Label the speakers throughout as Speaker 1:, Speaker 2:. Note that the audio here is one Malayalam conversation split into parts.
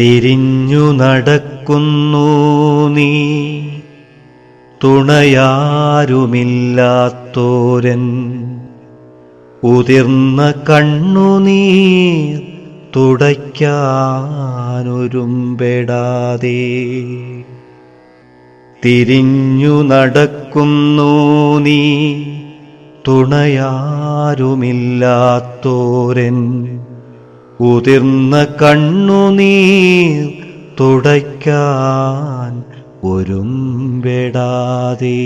Speaker 1: തിരിഞ്ഞു നടക്കുന്നു നീ. തുണയാരുമില്ലാത്തോരൻ. ഉതിർന്ന കണ്ണു കണ്ണുനീർ തുടയ്ക്കാനൊരുമ്പെടാതെ. തിരിഞ്ഞു നടക്കുന്നു നീ. തുണയാരുമില്ലാത്തോരൻ. ഉതിർന്ന കണ്ണുനീർ തുടയ്ക്കാൻ ഒരുമ്പെടാതെ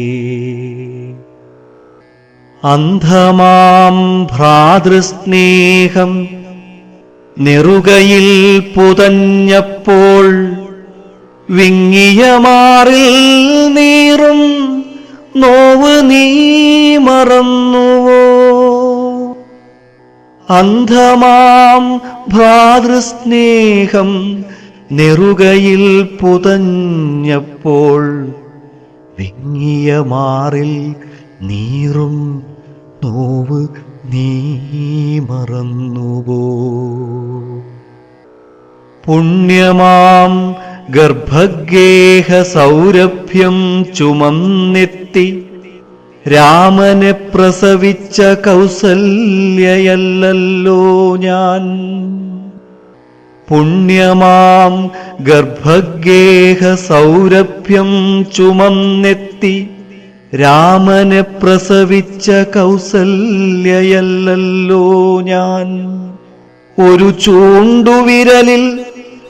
Speaker 1: അന്ധമാം ഭ്രാതൃസ്നേഹം നെറുകയിൽ പുതഞ്ഞപ്പോൾ വിങ്ങിയ മാറിൽ നീറും നോവ് നീ മറന്നുവോ അന്ധമാം ഭ്രാതൃസ്നേഹം നെറുകയിൽ പുതഞ്ഞപ്പോൾ വിങ്ങിയ മാറിൽ നീറും നോവ് നീ മറന്നുവോ പുണ്യമാം ഗർഭഗേഹ സൗരഭ്യം ചുമന്നെത്തി രാമനെ പ്രസവിച്ച കൗസല്യയല്ലല്ലോ ഞാൻ. പുണ്യമാം ഗർഭഗേഹ സൗരഭ്യം ചുമന്നെത്തി രാമനെ പ്രസവിച്ച കൗസല്യയല്ലല്ലോ ഞാൻ. ഒരു ചൂണ്ടുവിരലിൽ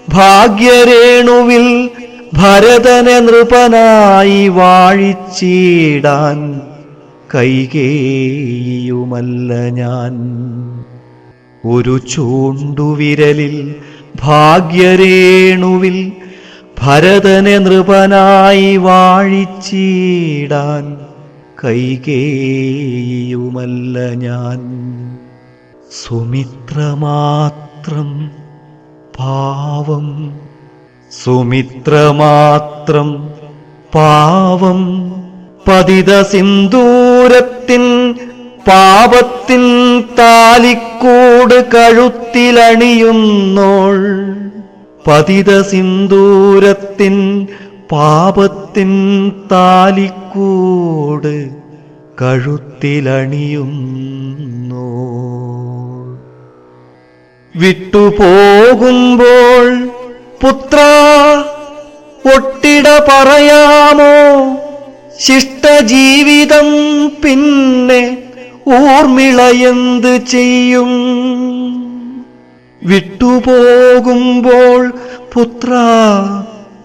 Speaker 1: ഭാഗ്യരേണുവിൽ ഭരതനെ നൃപനായി വാഴിച്ചിടാൻ കൈകേയുമല്ല ഞാൻ. ഒരു ചൂണ്ടുവിരലിൽ ഭാഗ്യരേണുവിൽ ഭരതനെ നൃപനായി വാഴിച്ചിടാൻ കൈകേയുമല്ല ഞാൻ. സുമിത്രമാത്രം പാവം സുമിത്രമാത്രം പാവം പതിത സിന്ദൂരത്തിൻ പാപത്തിൻ താലിക്കൂട് കഴുത്തിലണിയുന്നോൾ. പതിത സിന്ദൂരത്തിൻ പാപത്തിൻ താലിക്കൂട് കഴുത്തിലണിയുന്നോ വിട്ടുപോകുമ്പോൾ പുത്ര ഒട്ടിട പറയാമോ? ശിഷ്ടജീവിതം പിന്നെ ഊർമിളയെന്ത് ചെയ്യും? വിട്ടുപോകുമ്പോൾ പുത്ര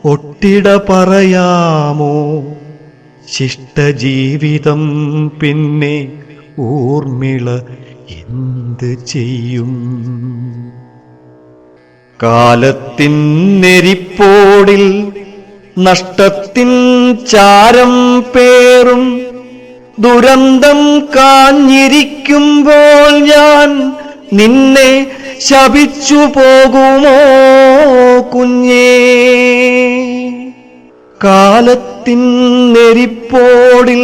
Speaker 1: ഒട്ടിട പറയാമോ? ശിഷ്ടജീവിതം പിന്നെ ഊർമിള എന്ത് ചെയ്യും? കാലത്തിൻ നെരിപ്പോടിൽ നഷ്ടത്തിൻ ചാരം പേറും ദുരന്തം കാഞ്ഞിരിക്കുമ്പോൾ ഞാൻ നിന്നെ ശപിച്ചു പോകുമോ കുഞ്ഞേ? കാലത്തിൻ നെരിപ്പോടിൽ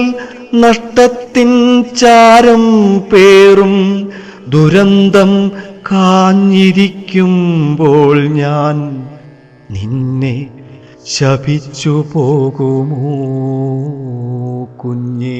Speaker 1: നഷ്ടത്തിൻ ചാരം പേറും ദുരന്തം കാഞ്ഞിരിക്കുമ്പോൾ ഞാൻ നിന്നെ ശപിച്ചു പോകുമോ കുഞ്ഞേ